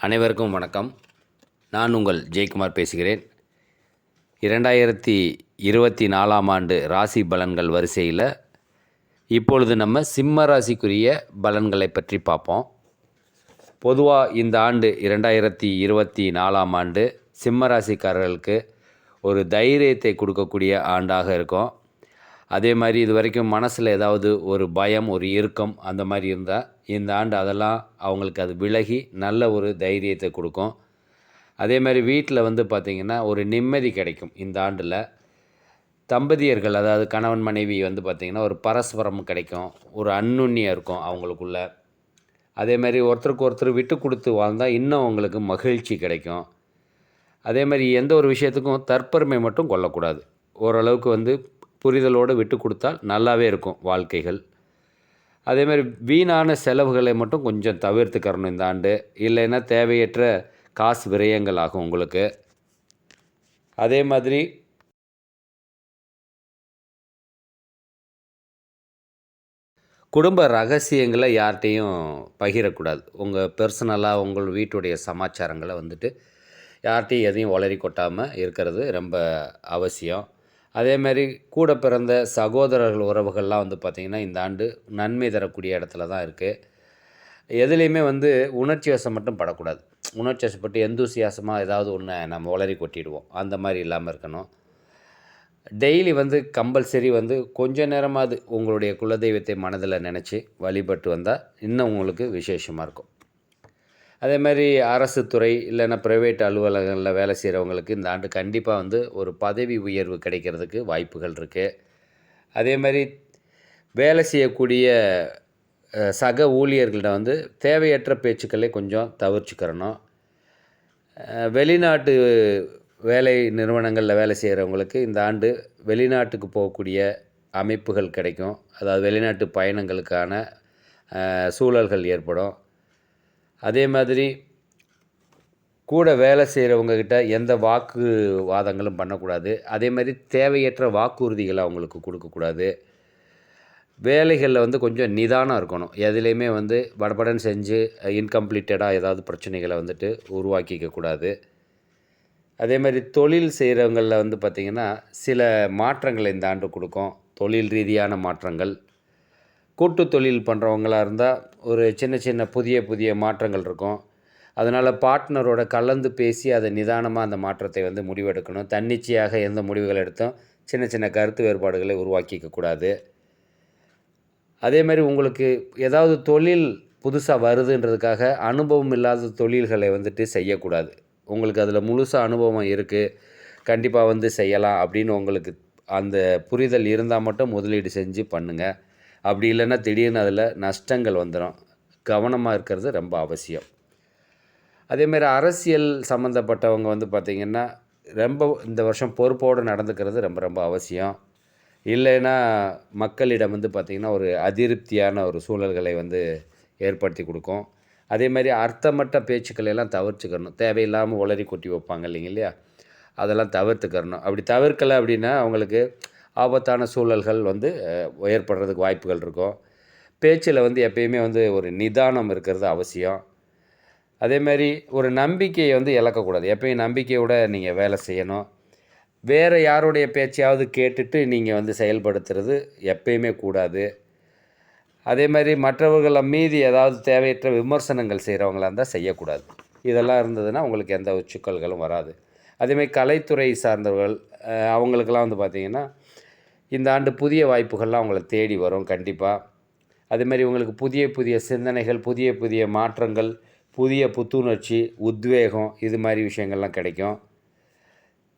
அனைவருக்கும் வணக்கம். நான் உங்கள் ஜெயக்குமார் பேசுகிறேன். இரண்டாயிரத்தி இருபத்தி நாலாம் ஆண்டு ராசி பலன்கள் வரிசையில் இப்பொழுது நம்ம சிம்ம ராசிக்குரிய பலன்களை பற்றி பார்ப்போம். பொதுவாக இந்த ஆண்டு இரண்டாயிரத்தி இருபத்தி நாலாம் ஆண்டு சிம்ம ராசிக்காரர்களுக்கு ஒரு தைரியத்தை கொடுக்கக்கூடிய ஆண்டாக இருக்கும். அதே மாதிரி இது வரைக்கும் மனசில் ஏதாவது ஒரு பயம் ஒரு இறுக்கம் அந்த மாதிரி இருந்தால் இந்த ஆண்டு அதெல்லாம் அவங்களுக்கு அது விலகி நல்ல ஒரு தைரியத்தை கொடுக்கும். அதே மாதிரி வீட்டில் வந்து பார்த்திங்கன்னா ஒரு நிம்மதி கிடைக்கும் இந்த ஆண்டில். தம்பதியர்கள் அதாவது கணவன் மனைவி வந்து பார்த்திங்கன்னா ஒரு பரஸ்பரம் கிடைக்கும் ஒரு அன்னுண்ணியம் இருக்கும் அவங்களுக்குள்ள. அதே மாதிரி ஒருத்தருக்கு ஒருத்தர் விட்டு கொடுத்து வாழ்ந்தால் இன்னும் அவங்களுக்கு மகிழ்ச்சி கிடைக்கும். அதே மாதிரி எந்த ஒரு விஷயத்துக்கும் தற்பெருமை மட்டும் கொள்ளக்கூடாது. ஓரளவுக்கு வந்து புரிதலோடு விட்டு கொடுத்தால் நல்லாவே இருக்கும் வாழ்க்கைகள். அதே மாதிரி வீணான செலவுகளை மட்டும் கொஞ்சம் தவிர்த்துக்கிறணும் இந்த ஆண்டு. இல்லைன்னா தேவையற்ற காசு விரயங்கள் ஆகும் உங்களுக்கு. அதே மாதிரி குடும்ப ரகசியங்களை யார்கிட்டையும் பகிரக்கூடாது. உங்கள் பர்சனலாக உங்கள் வீட்டுடைய சமாச்சாரங்களை வந்துட்டு யார்கிட்டையும் எதையும் உளறி கொட்டாமல் இருக்கிறது ரொம்ப அவசியம். அதே மாதிரி கூட பிறந்த சகோதரர்கள் உறவுகள்லாம் வந்து பார்த்திங்கன்னா இந்த ஆண்டு நன்மை தரக்கூடிய இடத்துல தான் இருக்குது எதுலேயுமே வந்து உணர்ச்சி வசம் மட்டும் படக்கூடாது. உணர்ச்சி வசப்பட்டு எந்தூசியாசமாக ஏதாவது ஒன்று நம்ம உளறி கொட்டிடுவோம். அந்த மாதிரி இல்லாமல் இருக்கணும். டெய்லி வந்து கம்பல்சரி வந்து கொஞ்ச நேரமாவது உங்களுடைய குலதெய்வத்தை மனதில் நினச்சி வழிபட்டு வந்தால் இன்னும் உங்களுக்கு விசேஷமாக இருக்கும். அதே மாதிரி அரசு துறை இல்லைன்னா ப்ரைவேட் அலுவலகங்களில் வேலை செய்கிறவங்களுக்கு இந்த ஆண்டு கண்டிப்பாக வந்து ஒரு பதவி உயர்வு கிடைக்கிறதுக்கு வாய்ப்புகள் இருக்குது அதே மாதிரி வேலை செய்யக்கூடிய சக ஊழியர்கள்ட்ட வந்து தேவையற்ற பேச்சுக்களை கொஞ்சம் தவிர்த்துக்கிறணும். வெளிநாட்டு வேலை நிறுவனங்களில் வேலை செய்கிறவங்களுக்கு இந்த ஆண்டு வெளிநாட்டுக்கு போகக்கூடிய அமைப்புகள் கிடைக்கும். அதாவது வெளிநாட்டு பயணங்களுக்கான சூழல்கள் ஏற்படும். அதே மாதிரி கூட வேலை செய்கிறவங்க எந்த எந்த வாக்குவாதங்களும் பண்ணக்கூடாது. அதே மாதிரி தேவையற்ற வாக்குறுதிகளை அவங்களுக்கு கொடுக்கக்கூடாது. வேலைகளில் வந்து கொஞ்சம் நிதானம் இருக்கணும். எதுலேயுமே வந்து படபடன்னு செஞ்சு இன்கம்ப்ளீட்டடாக ஏதாவது பிரச்சனைகளை வந்துட்டு உருவாக்கிக்க கூடாது. அதே மாதிரி தொழில் செய்கிறவங்களில் வந்து பார்த்திங்கன்னா சில மாற்றங்களை இந்த ஆண்டு கொடுக்கும். தொழில் ரீதியான மாற்றங்கள். கூட்டு தொழில் பண்ணுறவங்களா இருந்தால் ஒரு சின்ன சின்ன புதிய புதிய மாற்றங்கள் இருக்கும். அதனால் பார்ட்னரோட கலந்து பேசி அதை நிதானமாக அந்த மாற்றத்தை வந்து முடிவெடுக்கணும். தன்னிச்சையாக எந்த முடிவுகள் எடுத்தும் சின்ன சின்ன கருத்து வேறுபாடுகளை உருவாக்கிக்க கூடாது. அதே மாதிரி உங்களுக்கு ஏதாவது தொழில் புதுசாக வருதுன்றதுக்காக அனுபவம் இல்லாத தொழில்களை வந்துட்டு செய்யக்கூடாது. உங்களுக்கு அதில் முழுசாக அனுபவம் இருக்குது கண்டிப்பாக வந்து செய்யலாம் அப்படின்னு உங்களுக்கு அந்த புரிதல் இருந்தால் மட்டும் முதலீடு செஞ்சு பண்ணுங்கள் அப்படி இல்லைன்னா திடீர்னு அதில் நஷ்டங்கள் வந்துடும். கவனமாக இருக்கிறது ரொம்ப அவசியம். அதேமாரி அரசியல் சம்மந்தப்பட்டவங்க வந்து பார்த்திங்கன்னா ரொம்ப இந்த வருஷம் பொறுப்போடு நடந்துக்கிறது ரொம்ப ரொம்ப அவசியம். இல்லைன்னா மக்களிடம் வந்து பார்த்திங்கன்னா ஒரு அதிருப்தியான ஒரு சூழல்களை வந்து ஏற்படுத்தி கொடுக்கும். அதே மாதிரி அர்த்தமற்ற பேச்சுக்களை எல்லாம் தவிர்த்துக்கணும். தேவையில்லாமல் உளறி கொட்டி வைப்பாங்க இல்லைங்க இல்லையா? அதெல்லாம் தவிர்த்துக்கிறணும் அப்படி தவிர்க்கலை அப்படின்னா அவங்களுக்கு ஆபத்தான சூழல்கள் வந்து ஏற்படுறதுக்கு வாய்ப்புகள் இருக்கும். பேச்சில் வந்து எப்பயுமே வந்து ஒரு நிதானம் இருக்கிறது அவசியம். அதேமாரி ஒரு நம்பிக்கையை வந்து இழக்கக்கூடாது. எப்பயும் நம்பிக்கையோட நீங்கள் வேலை செய்யணும். வேறு யாருடைய பேச்சையாவது கேட்டுட்டு நீங்கள் வந்து செயல்படுத்துறது எப்பயுமே கூடாது. அதே மாதிரி மற்றவர்களை மீதி ஏதாவது தேவையற்ற விமர்சனங்கள் செய்கிறவங்களா இருந்தால் செய்யக்கூடாது. இதெல்லாம் இருந்ததுன்னா உங்களுக்கு எந்த சிக்கல்களும் வராது. அதேமாதிரி கலைத்துறை சார்ந்தவர்கள் அவங்களுக்கெல்லாம் வந்து பார்த்திங்கன்னா இந்த ஆண்டு புதிய வாய்ப்புகள்லாம் அவங்கள தேடி வரும் கண்டிப்பாக அதேமாதிரி உங்களுக்கு புதிய புதிய சிந்தனைகள் புதிய புதிய மாற்றங்கள் புதிய புத்துணர்ச்சி உத்வேகம் இது மாதிரி விஷயங்கள்லாம் கிடைக்கும்.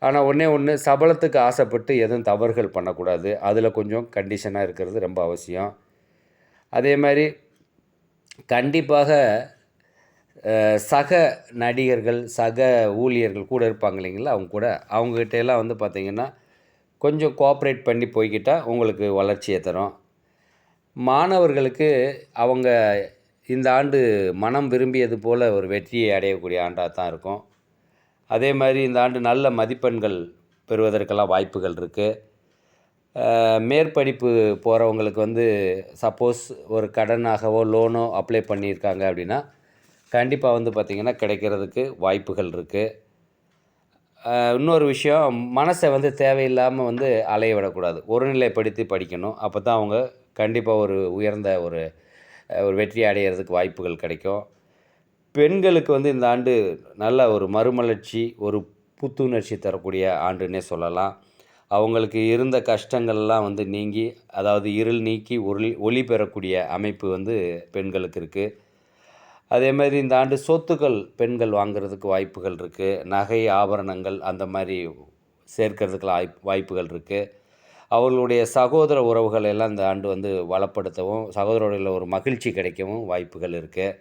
ஆனால் ஒன்றே ஒன்று சபலத்துக்கு ஆசைப்பட்டு எதுவும் தவறுகள் பண்ணக்கூடாது. அதில் கொஞ்சம் கண்டிஷனாக இருக்கிறது ரொம்ப அவசியம். அதே மாதிரி கண்டிப்பாக சக நடிகர்கள் சக ஊழியர்கள் கூட இருப்பாங்க இல்லைங்களா? அவங்க கூட அவங்ககிட்ட எல்லாம் வந்து பார்த்திங்கன்னா கொஞ்சம் கோஆப்ரேட் பண்ணி போய்கிட்டால் உங்களுக்கு வளர்ச்சியை தரும். மாணவர்களுக்கு அவங்க இந்த ஆண்டு மனம் விரும்பியது போல் ஒரு வெற்றியை அடையக்கூடிய ஆண்டாக தான் இருக்கும். அதே மாதிரி இந்த ஆண்டு நல்ல மதிப்பெண்கள் பெறுவதற்கெல்லாம் வாய்ப்புகள் இருக்குது மேற்படிப்பு போகிறவங்களுக்கு வந்து சப்போஸ் ஒரு கடனாகவோ லோனோ அப்ளை பண்ணியிருக்காங்க அப்படின்னா கண்டிப்பாக வந்து பார்த்திங்கன்னா கிடைக்கிறதுக்கு வாய்ப்புகள் இருக்குது இன்னொரு விஷயம் மனசை வந்து தேவையில்லாமல் வந்து அலைய விடக்கூடாது. ஒருநிலைப்படுத்தி படிக்கணும். அப்போ தான் அவங்க கண்டிப்பாக ஒரு உயர்ந்த ஒரு ஒரு வெற்றி அடையிறதுக்கு வாய்ப்புகள் கிடைக்கும். பெண்களுக்கு வந்து இந்த ஆண்டு நல்ல ஒரு மறுமலர்ச்சி ஒரு புத்துணர்ச்சி தரக்கூடிய ஆண்டுன்னே சொல்லலாம். அவங்களுக்கு இருந்த கஷ்டங்கள்லாம் வந்து நீங்கி அதாவது இருள் நீக்கி ஒளி ஒளி பெறக்கூடிய அமைப்பு வந்து பெண்களுக்கு இருக்குது அதே மாதிரி இந்த ஆண்டு சொத்துக்கள் பெண்கள் வாங்குறதுக்கு வாய்ப்புகள் இருக்குது நகை ஆபரணங்கள் அந்த மாதிரி சேர்க்கறதுக்கு வாய்ப் வாய்ப்புகள் இருக்குது அவர்களுடைய சகோதர உறவுகள் எல்லாம் இந்த ஆண்டு வந்து வளப்படுத்தவும் சகோதரர்களில் ஒரு மகிழ்ச்சி கிடைக்கவும் வாய்ப்புகள் இருக்குது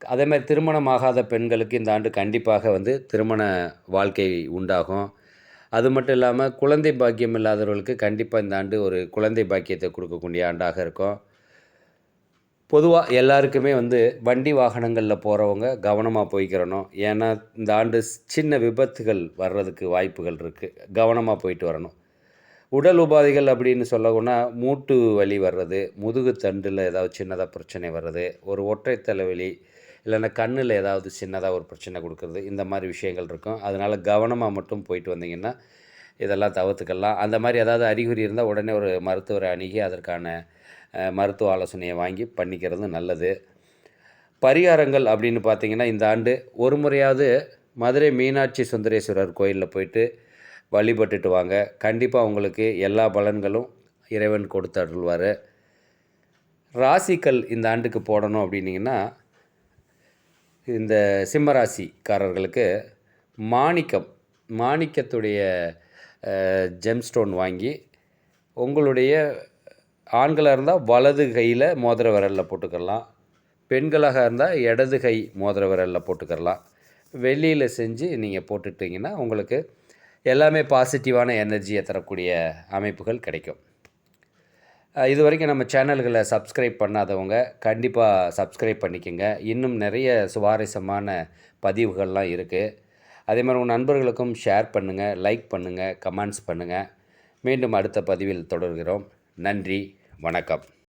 அதே மாதிரி திருமணமாகாத பெண்களுக்கு இந்த ஆண்டு கண்டிப்பாக வந்து திருமண வாழ்க்கை உண்டாகும். அது மட்டும் இல்லாமல் குழந்தை பாக்கியம் இல்லாதவர்களுக்கு கண்டிப்பாக இந்த ஆண்டு ஒரு குழந்தை பாக்கியத்தை கொடுக்கக்கூடிய ஆண்டாக இருக்கும். பொதுவாக எல்லாருக்குமே வந்து வண்டி வாகனங்களில் போகிறவங்க கவனமாக போய்க்கிறணும். ஏன்னா இந்த ஆண்டு சின்ன விபத்துகள் வர்றதுக்கு வாய்ப்புகள் இருக்குது கவனமாக போயிட்டு வரணும். உடல் உபாதைகள் அப்படின்னு சொல்லணும்னா மூட்டு வலி வர்றது முதுகு தண்டில் ஏதாவது சின்னதாக பிரச்சனை வர்றது ஒரு ஒற்றை தலைவலி இல்லைன்னா கண்ணில் ஏதாவது சின்னதாக ஒரு பிரச்சனை கொடுக்குறது இந்த மாதிரி விஷயங்கள் இருக்கும். அதனால் கவனமாக மட்டும் போயிட்டு வந்தீங்கன்னா இதெல்லாம் தவிர்த்துக்கலாம். அந்த மாதிரி ஏதாவது அறிகுறி இருந்தால் உடனே ஒரு மருத்துவரை அணுகி அதற்கான மருத்துவ ஆலோசனையை வாங்கி பண்ணிக்கிறது நல்லது. பரிகாரங்கள் அப்படின்னு பார்த்தீங்கன்னா இந்த ஆண்டு ஒரு முறையாவது மதுரை மீனாட்சி சுந்தரேஸ்வரர் கோயிலில் போயிட்டு வழிபட்டுட்டு வாங்க. கண்டிப்பாக உங்களுக்கு எல்லா பலன்களும் இறைவன் கொடுத்து அருள்வார். ராசிக்கல் இந்த ஆண்டுக்கு போடணும் அப்படின்னிங்கன்னா இந்த சிம்மராசிக்காரர்களுக்கு மாணிக்கம் மாணிக்கத்துடைய ஜெம்ஸ்டோன் வாங்கி உங்களுடைய ஆண்களாக இருந்தால் வலது கையில் மோதிர விரலில் போட்டுக்கலாம். பெண்களாக இருந்தால் இடது கை மோதிர விரலில் போட்டுக்கலாம். வெளியில் செஞ்சு நீங்கள் போட்டுட்டிங்கன்னா உங்களுக்கு எல்லாமே பாசிட்டிவான எனர்ஜியை தரக்கூடிய அமைப்புகள் கிடைக்கும். இது வரைக்கும் நம்ம சேனல்களை சப்ஸ்கிரைப் பண்ணாதவங்க கண்டிப்பாக சப்ஸ்கிரைப் பண்ணிக்கோங்க. இன்னும் நிறைய சுவாரஸ்யமான பதிவுகள்லாம் இருக்குது. அதே மாதிரி உங்கள் நண்பர்களுக்கும் ஷேர் பண்ணுங்கள் லைக் பண்ணுங்கள் கமெண்ட்ஸ் பண்ணுங்கள் மீண்டும் அடுத்த பதிவில் தொடர்கிறோம். நன்றி வணக்கம்.